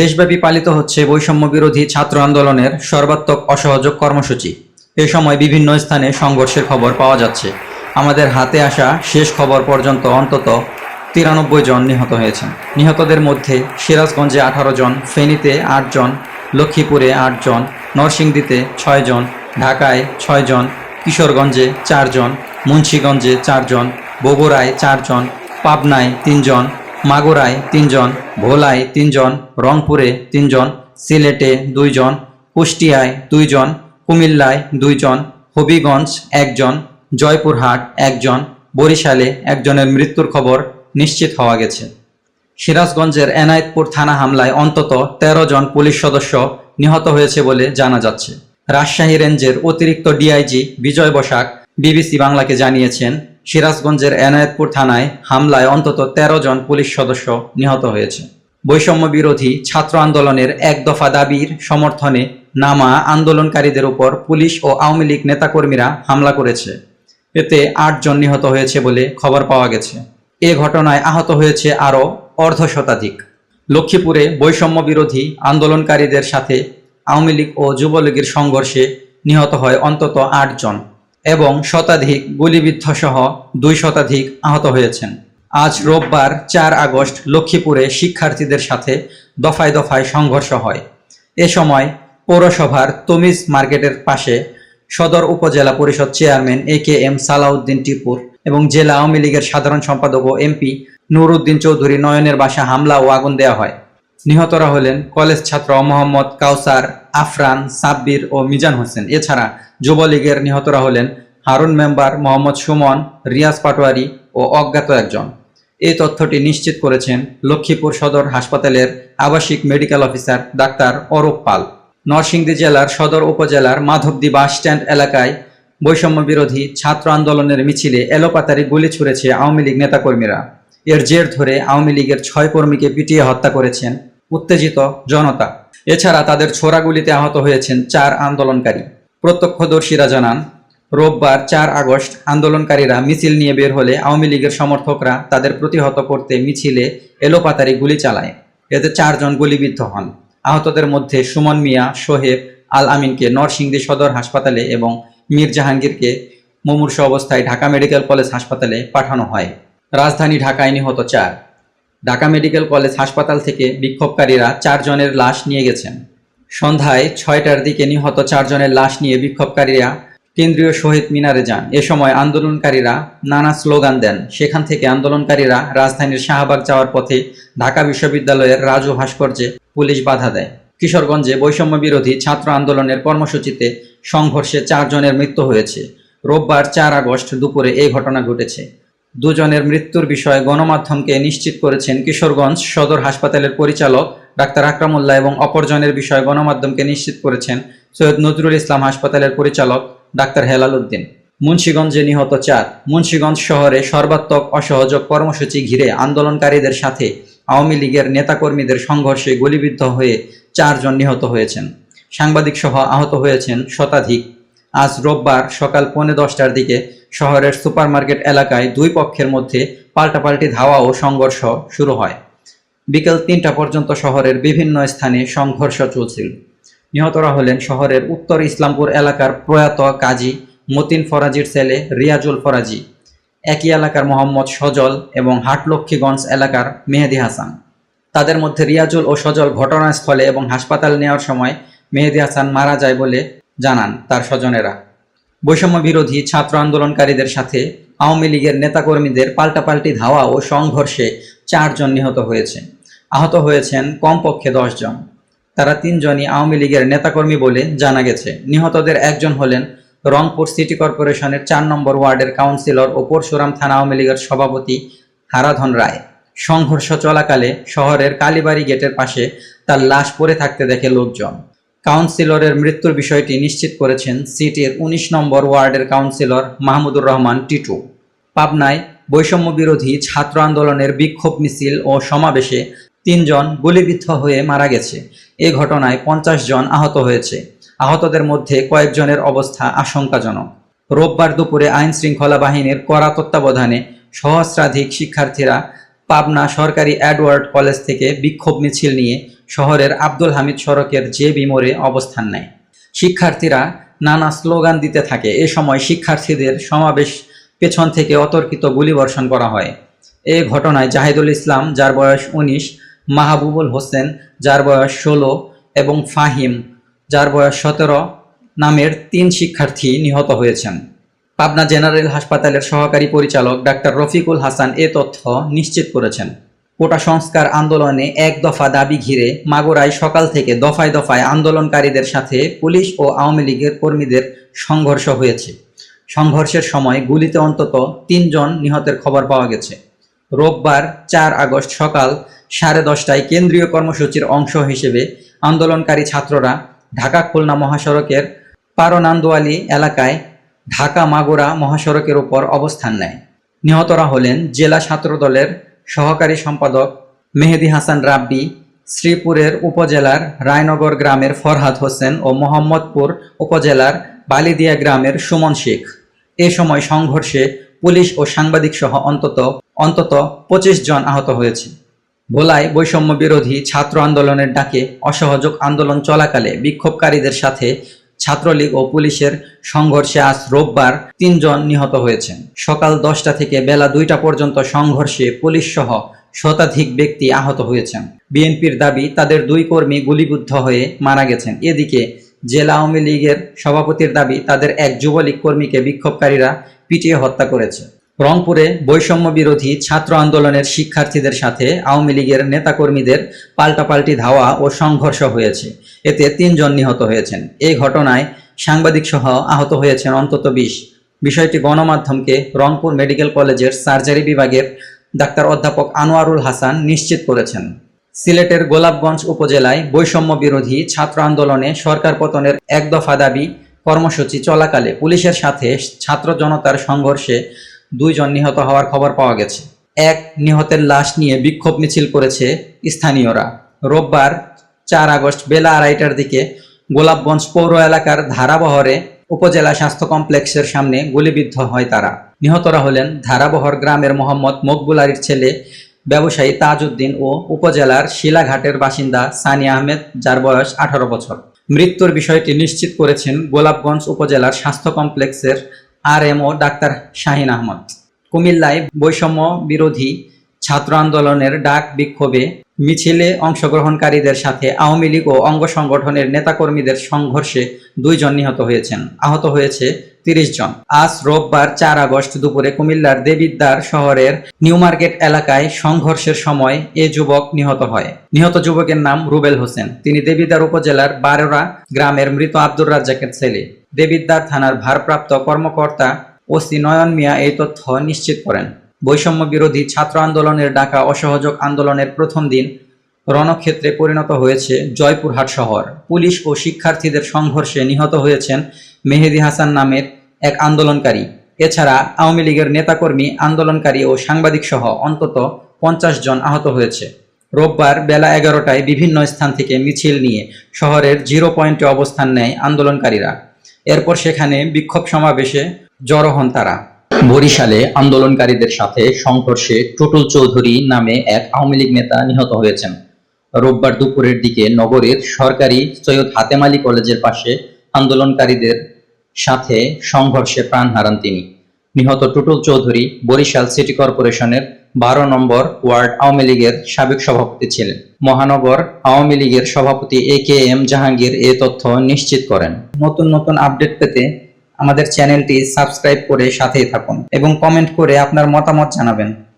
দেশব্যাপী পালিত হচ্ছে বৈষম্য বিরোধী ছাত্র আন্দোলনের সর্বাত্মক অসহযোগ কর্মসূচি। এ সময় বিভিন্ন স্থানে সংঘর্ষের খবর পাওয়া যাচ্ছে। আমাদের হাতে আসা শেষ খবর পর্যন্ত অন্তত তিরানব্বই জন নিহত হয়েছেন। নিহতদের মধ্যে সিরাজগঞ্জে আঠারো জন, ফেনীতে আট জন, লক্ষ্মীপুরে আট জন, নরসিংদীতে ছয় জন, ঢাকায় ছয় জন, কিশোরগঞ্জে চারজন মুন্সীগঞ্জে চারজন বগুড়ায় চারজন পাবনায় তিনজন মাগুরায় তিনজন, ভোলায় তিনজন, রংপুরে তিনজন, সিলেটে দুইজন, কুষ্টিয়ায় দুইজন, কুমিল্লায় দুইজন, হবিগঞ্জ একজন, জয়পুরহাট একজন, বরিশালে একজনের মৃত্যুর খবর নিশ্চিত হওয়া গেছে। সিরাজগঞ্জের এনায়েতপুর থানা হামলায় অন্তত ১৩ জন পুলিশ সদস্য নিহত হয়েছে বলে জানা যাচ্ছে। রাজশাহী রেঞ্জের অতিরিক্ত ডিআইজি বিজয় বসাক বিবিসি বাংলাকে জানিয়েছেন সিরাজগঞ্জের এনায়েতপুর থানায় হামলায় অন্তত ১৩ জন পুলিশ সদস্য নিহত হয়েছে। বৈষম্য বিরোধী ছাত্র আন্দোলনের এক দফা দাবির সমর্থনে নামা আন্দোলনকারীদের উপর পুলিশ ও আওয়ামী লীগ নেতাকর্মীরা হামলা করেছে। এতে আট জন নিহত হয়েছে বলে খবর পাওয়া গেছে। এ ঘটনায় আহত হয়েছে আরও অর্ধ শতাধিক লক্ষ্মীপুরে বৈষম্য বিরোধী আন্দোলনকারীদের সাথে আওয়ামী লীগ ও যুবলীগের সংঘর্ষে নিহত হয় অন্তত আট জন। এবং শতাধিক গুলিবিদ্ধ সহ দুই শতাধিক আহত হয়েছেন। আজ রোববার চার আগস্ট লক্ষ্মীপুরে শিক্ষার্থীদের সাথে দফায় দফায় সংঘর্ষ হয়। এ সময় পৌরসভার তমিজ মার্কেটের পাশে সদর উপজেলা পরিষদ chairman A K M Salauddin টিপুর এবং জেলা আওয়ামী লীগের সাধারণ সম্পাদক ও এমপি নুরুদ্দিন চৌধুরী নয়নের বাসা হামলা ও আগুন দেওয়া হয়। নিহতরা হলেন কলেজ ছাত্র মোহাম্মদ কাউসার, আফরান, সাব্বির ও মিজান হোসেন। এছাড়া যুবলীগের নিহতরা হলেন হারুন মেম্বার মোহাম্মদ সুমন, রিয়াজ পাটোয়ারি ও অজ্ঞাত একজন। এই তথ্যটি নিশ্চিত করেছেন লক্ষ্মীপুর সদর হাসপাতালের আবাসিক medical officer doctor Arup Pal. Narsingdi জেলার সদর উপজেলার মাধবদী বাস স্ট্যান্ড এলাকায় বৈষম্য বিরোধী ছাত্র আন্দোলনের মিছিলে এলোপাতারি গুলি ছুড়েছে আওয়ামী লীগ নেতাকর্মীরা। এর জের ধরে আওয়ামী লীগের ছয় কর্মীকে পিটিয়ে হত্যা করেছেন উত্তেজিত জনতা। এছাড়া তাদের ছোড়া গুলিতে আহত হয়েছেন চার আন্দোলনকারী। প্রত্যক্ষদর্শীরা জানান, রোববার চার আগস্ট আন্দোলনকারীরা মিছিল নিয়ে বের হলে আওয়ামী লীগের সমর্থকরা তাদের প্রতিহত করতে মিছিলে এলোপাতারি গুলি চালায়। এতে চারজন গুলিবিদ্ধ হন। আহতদের মধ্যে সুমন মিয়া, সোহেব আল আমিনকে নরসিংদী সদর হাসপাতালে এবং মীর জাহাঙ্গীরকে মুমূর্ষ অবস্থায় ঢাকা মেডিকেল কলেজ হাসপাতালে পাঠানো হয়। রাজধানী ঢাকায় নিহত চার। ঢাকা মেডিকেল কলেজ হাসপাতাল থেকে বিক্ষোভকারীরা চারজনের লাশ নিয়ে গেছেন। সন্ধ্যায় ছয়টার দিকে নিহত চারজনের লাশ নিয়ে বিক্ষোভকারীরা কেন্দ্রীয় শহীদ মিনারে যান। এ সময় আন্দোলনকারীরা নানা স্লোগান দেন। সেখান থেকে আন্দোলনকারীরা রাজধানীর শাহবাগ যাওয়ার পথে ঢাকা বিশ্ববিদ্যালয়ের রাজু ভাস্কর্যে পুলিশ বাধা দেয়। কিশোরগঞ্জে বৈষম্য বিরোধী ছাত্র আন্দোলনের কর্মসূচিতে সংঘর্ষে চারজনের মৃত্যু হয়েছে। রোববার চার আগস্ট দুপুরে এই ঘটনা ঘটেছে। দুজনের মৃত্যুর বিষয়ে গণমাধ্যমকে নিশ্চিত করেছেন কিশোরগঞ্জ সদর হাসপাতালের পরিচালক ডাক্তার আকরামুল্লাহ এবং অপরজনের বিষয়ে গণমাধ্যমকে নিশ্চিত করেছেন সৈয়দ নজরুল ইসলাম হাসপাতালের পরিচালক ডাক্তার হেলাল উদ্দিন। মুন্সীগঞ্জে নিহত চার। মুন্সীগঞ্জ শহরে সর্বাত্মক অসহযোগ কর্মসূচি ঘিরে আন্দোলনকারীদের সাথে আওয়ামী লীগের নেতাকর্মীদের সংঘর্ষে গুলিবিদ্ধ হয়ে চারজন নিহত হয়েছেন। সাংবাদিক সহ আহত হয়েছেন শতাধিক আজ রোববার সকাল পৌনে দশটার দিকে শহরের সুপারমার্কেট এলাকায় দুই পক্ষের মধ্যে পাল্টাপাল্টি ধাওয়া ও সংঘর্ষ শুরু হয়। বিকেল তিনটা পর্যন্ত শহরের বিভিন্ন স্থানে সংঘর্ষ চলছিল। নিহতরা হলেন শহরের উত্তর ইসলামপুর এলাকার প্রয়াত কাজী মতিন ফরাজির ছেলে রিয়াজুল ফরাজি, একই এলাকার মোহাম্মদ সজল এবং হাটলক্ষ্মীগঞ্জ এলাকার মেহেদি হাসান। তাদের মধ্যে রিয়াজুল ও সজল ঘটনাস্থলে এবং হাসপাতাল নেওয়ার সময় মেহেদি হাসান মারা যায় বলে জানান তার স্বজনেরা। বৈষম্য বিরোধী ছাত্র আন্দোলনকারীদের সাথে আওয়ামী লীগের নেতাকর্মীদের পাল্টাপাল্টি ধাওয়া ও সংঘর্ষে চারজন নিহত হয়েছে। আহত হয়েছেন কমপক্ষে জন তারা তিনজনই আওয়ামী লীগের নেতাকর্মী বলে জানা গেছে। নিহতদের একজন হলেন রংপুর সিটি কর্পোরেশনের চার নম্বর ওয়ার্ডের কাউন্সিলর ও পরশুরাম থানা আওয়ামী লীগের সভাপতি হারাধন রায়। সংঘর্ষ চলাকালে শহরের কালীবাড়ি গেটের পাশে তার লাশ পড়ে থাকতে দেখে লোকজন। কাউন্সিলরের মৃত্যুর বিষয়টি নিশ্চিত করেছেন সিটির ১৯ নম্বর ওয়ার্ডের কাউন্সিলর মাহমুদুর রহমান টিটু। পাবনায় বৈষম্য বিরোধী ছাত্র আন্দোলনের বিক্ষোভ মিছিল ও সমাবেশে তিনজন গুলিবিদ্ধ হয়ে মারা গেছে। এ ঘটনায় পঞ্চাশ জন আহত হয়েছে। আহতদের মধ্যে কয়েকজনের অবস্থা আশঙ্কাজনক। রোববার দুপুরে আইন শৃঙ্খলা বাহিনীর কড়া তত্ত্বাবধানে সহস্রাধিক শিক্ষার্থীরা পাবনা সরকারি অ্যাডওয়ার্ড কলেজ থেকে বিক্ষোভ মিছিল নিয়ে শহরের আব্দুল হামিদ সড়কের যে বিমোরে অবস্থান নেয়। শিক্ষার্থীরা নানা স্লোগান দিতে থাকে। এ সময় শিক্ষার্থীদের সমাবেশ পেছন থেকে অতর্কিত গুলিবর্ষণ করা হয়। এ ঘটনায় জাহিদুল ইসলাম, যার বয়স উনিশ, মাহবুবুল হোসেন, যার বয়স ষোলো এবং ফাহিম, যার বয়স সতেরো নামের তিন শিক্ষার্থী নিহত হয়েছেন। পাবনা জেনারেল হাসপাতালের সহকারী পরিচালক ডাক্তার রফিকুল হাসান এ তথ্য নিশ্চিত করেছেন। কোটা সংস্কার আন্দোলনে এক দফা দাবি ঘিরে মাগুরায় সকাল থেকে দফায় দফায় আন্দোলনকারীদের সাথে পুলিশ ও আওয়ামী লীগের কর্মীদের সংঘর্ষ হয়েছে। সংঘর্ষের সময় গুলিতে অন্তত তিনজন নিহতের খবর পাওয়া গেছে। রোববার চার আগস্ট সকাল সাড়ে দশটায় কেন্দ্রীয় কর্মসূচির অংশ হিসেবে আন্দোলনকারী ছাত্ররা ঢাকা খুলনা মহাসড়কের পারনান্দোয়ালি এলাকায় ঢাকা মাগুরা মহাসড়কের উপর অবস্থান নেয়। নিহতরা হলেন জেলা ছাত্রদলের সহকারী সম্পাদক মেহেদি হাসান রাব্বি, শ্রীপুরের উপজেলার রায়নগর গ্রামের ফরহাদ হোসেন ও মোহাম্মদপুর উপজেলার বালিদিয়া গ্রামের সুমন শেখ। এ সময় সংঘর্ষে পুলিশ ও সাংবাদিক সহ অন্তত অন্তত পঁচিশ জন আহত হয়েছে। ভোলায় বৈষম্য বিরোধী ছাত্র আন্দোলনের ডাকে অসহযোগ আন্দোলন চলাকালে বিক্ষোভকারীদের সাথে ছাত্রলীগ ও পুলিশের সংঘর্ষে আজ রোববার তিনজন নিহত হয়েছেন। সকাল দশটা থেকে বেলা দুইটা পর্যন্ত সংঘর্ষে পুলিশ সহ শতাধিক ব্যক্তি আহত হয়েছেন। বিএনপির দাবি, তাদের দুই কর্মী গুলিবুদ্ধ হয়ে মারা গেছেন। এদিকে জেলা আওয়ামী লীগের সভাপতির দাবি, তাদের এক যুবলীগ কর্মীকে বিক্ষোভকারীরা পিটিয়ে হত্যা করেছে। রংপুরে বৈষম্য বিরোধী ছাত্র আন্দোলনের শিক্ষার্থীদের সাথে আওয়ামী লীগের নেতাকর্মীদের পাল্টাপাল্টি ধাওয়া ও সংঘর্ষ হয়েছে। এতে তিনজন নিহত হয়েছেন। এই ঘটনায় সাংবাদিক সহ আহত হয়েছেন অন্তত বিশ। বিষয়টি গণমাধ্যমকে রংপুর মেডিকেল কলেজের সার্জারি বিভাগের ডাক্তার অধ্যাপক আনোয়ারুল হাসান নিশ্চিত করেছেন। সিলেটের গোলাপগঞ্জ উপজেলায় বৈষম্য বিরোধী ছাত্র আন্দোলনে সরকার পতনের এক দফা দাবি কর্মসূচি চলাকালে পুলিশের সাথে ছাত্র জনতার সংঘর্ষে দুইজন নিহত হওয়ার খবর পাওয়া গেছে। এক নিহতের লাশ নিয়ে বিক্ষোভ মিছিল করেছে স্থানীয়রা। রোববার চার আগস্ট বেলা আড়াইটার দিকে গোলাপগঞ্জ পৌর এলাকার ধারাবহরে উপজেলা স্বাস্থ্য কমপ্লেক্সের সামনে গুলিবিদ্ধ হয় তারা। নিহতরা হলেন ধারাবহর গ্রামের মোহাম্মদ মকবুল আলীর ছেলে ব্যবসায়ী তাজউদ্দিন ও উপজেলার শিলাঘাটের বাসিন্দা সানি আহমেদ, যার বয়স আঠারো বছর। মৃত্যুর বিষয়টি নিশ্চিত করেছেন গোলাপগঞ্জ উপজেলার স্বাস্থ্য কমপ্লেক্সের আরএমও ডাক্তার শাহিন আহমদ। কুমিল্লায় বৈষম্য বিরোধী ছাত্র আন্দোলনের ডাক বিক্ষোভে মিছিলে অংশগ্রহণকারীদের সাথে আওয়ামী লীগ ও অঙ্গ সংগঠনের নেতাকর্মীদের সংঘর্ষে দুইজন নিহত হয়েছেন। আহত হয়েছে তিরিশ জন। আজ রোববার চার আগস্ট দুপুরে কুমিল্লার দেবিদ্বার শহরের নিউ মার্কেট এলাকায় সংঘর্ষের সময় এ যুবক নিহত হয়। নিহত যুবকের নাম রুবেল হোসেন। তিনি দেবিদ্বার উপজেলার বারোরা গ্রামের মৃত আব্দুর রাজ্জাকের ছেলে। দেবিদ্বার থানার ভারপ্রাপ্ত কর্মকর্তা ওসি নয়ন মিয়া এই তথ্য নিশ্চিত করেন। বৈষম্য বিরোধী ছাত্র আন্দোলনের ডাকা অসহযোগ আন্দোলনের প্রথম দিন রণক্ষেত্রে পরিণত হয়েছে জয়পুরহাট শহর। পুলিশ ও শিক্ষার্থীদের সংঘর্ষে নিহত হয়েছেন মেহেদি হাসান নামের এক আন্দোলনকারী। এছাড়া আওয়ামী লীগের নেতাকর্মী, আন্দোলনকারী ও সাংবাদিক সহ অন্তত পঞ্চাশ জন আহত হয়েছে। রোববার বেলা এগারোটায় বিভিন্ন স্থান থেকে মিছিল নিয়ে শহরের জিরো পয়েন্টে অবস্থান নেয় আন্দোলনকারীরা। এরপর সেখানে বিক্ষোভ সমাবেশে জড়ো হন তারা। বরিশালে আন্দোলনকারীদের সাথে সংঘর্ষে টুটুল চৌধুরী নামে এক আওয়ামী লীগ নেতা নিহত হয়েছেন। রোববার দুপুরের দিকে নগরীর সরকারি সৈয়দ হাতেম আলী কলেজের পাশে আন্দোলনকারীদের সাথে সংঘর্ষে প্রাণ হারান তিনি। নিহত টুটুল চৌধুরী বরিশাল সিটি কর্পোরেশনের বারো নম্বর ওয়ার্ড আওয়ামী লীগের সাবেক সভাপতি ছিলেন। মহানগর আওয়ামী লীগের সভাপতি এ কে এম জাহাঙ্গীর এ তথ্য নিশ্চিত করেন। নতুন নতুন আপডেট পেতে আমাদের চ্যানেলটি সাবস্ক্রাইব করে সাথেই থাকুন এবং কমেন্ট করে আপনার মতামত জানাবেন।